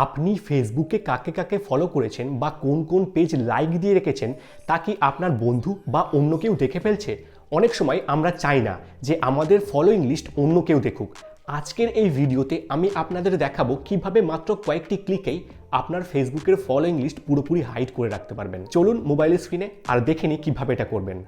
আপনি ফেসবুকে কাকে কাকে ফলো করেছেন বা কোন কোন পেজ লাইক দিয়ে রেখেছেন, তা কি আপনার বন্ধু বা অন্য কেউ দেখে ফেলছে? অনেক সময় আমরা চাই না যে আমাদের ফলোয়িং লিস্ট অন্য কেউ দেখুক। আজকের এই ভিডিওতে আমি আপনাদের দেখাবো কীভাবে মাত্র কয়েকটি ক্লিকেই আপনার ফেসবুকের ফলোয়িং লিস্ট পুরোপুরি হাইড করে রাখতে পারবেন। চলুন মোবাইল স্ক্রিনে আর দেখে নিই কীভাবে এটা করবেন।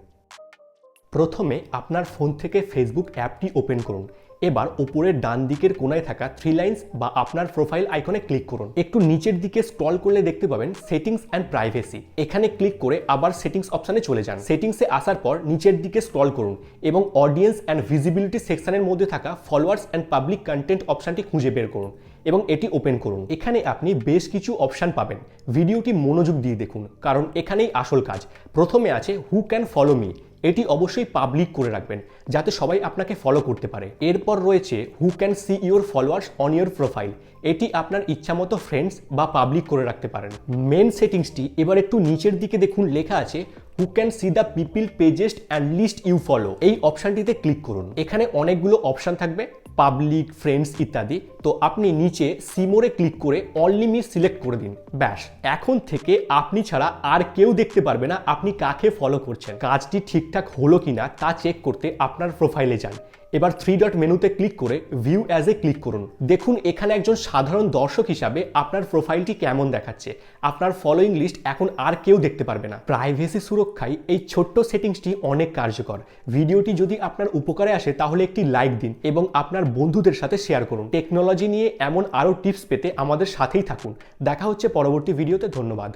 প্রথমে আপনার ফোন থেকে ফেসবুক অ্যাপটি ওপেন করুন। এবার উপরের ডান দিকের কোনায় থাকা থ্রি লাইন্স বা আপনার প্রোফাইল আইকনে ক্লিক করুন। একটু নিচের দিকে স্ক্রল করলে দেখতে পাবেন সেটিংস অ্যান্ড প্রাইভেসি এখানে ক্লিক করে আবার সেটিংস অপশানে চলে যান। সেটিংসে আসার পর নিচের দিকে স্ক্রল করুন এবং অডিয়েন্স অ্যান্ড ভিজিবিলিটি সেকশনের মধ্যে থাকা ফলোয়ার্স অ্যান্ড পাবলিক কন্টেন্ট অপশানটি খুঁজে বের করুন এবং এটি ওপেন করুন। এখানে আপনি বেশ কিছু অপশান পাবেন। ভিডিওটি মনোযোগ দিয়ে দেখুন, কারণ এখানেই আসল কাজ। প্রথমে আছে হু ক্যান ফলো মি এটি অবশ্যই পাবলিক করে রাখবেন, যাতে সবাই আপনাকে ফলো করতে পারে। এরপর রয়েছে who can see your followers on your profile এটি আপনার ইচ্ছামতো ফ্রেন্ডস বা পাবলিক করে রাখতে পারেন। মেন সেটিংসটি এবার একটু নিচের দিকে দেখুন, লেখা আছে who can see the people pages and list you follow এই অপশানটিতে ক্লিক করুন। এখানে অনেকগুলো অপশান থাকবে। পাবলিক ফ্রেন্ডস ইত্যাদি, তো আপনি নিচে সিমোরে ক্লিক করে অনলি মি সিলেক্ট করে দিন। ব্যাস, এখন থেকে আপনি ছাড়া আর কেউ দেখতে পারবে না আপনি কাকে ফলো করছেন। কাজটি ঠিকঠাক হলো কিনা তা চেক করতে আপনার প্রোফাইলে যান। এবার থ্রি ডট মেনুতে ক্লিক করে ভিউ অ্যাজ এ ক্লিক করুন। দেখুন, এখানে একজন সাধারণ দর্শক হিসাবে আপনার প্রোফাইলটি কেমন দেখাচ্ছে। আপনার ফলোয়িং লিস্ট এখন আর কেউ দেখতে পারবে না। প্রাইভেসি সুরক্ষায় এই ছোট্ট সেটিংসটি অনেক কার্যকর। ভিডিওটি যদি আপনার উপকারে আসে, তাহলে একটি লাইক দিন এবং আপনার বন্ধুদের সাথে শেয়ার করুন। টেকনোলজি নিয়ে এমন আরও টিপস পেতে আমাদের সাথেই থাকুন। দেখা হচ্ছে পরবর্তী ভিডিওতে ধন্যবাদ।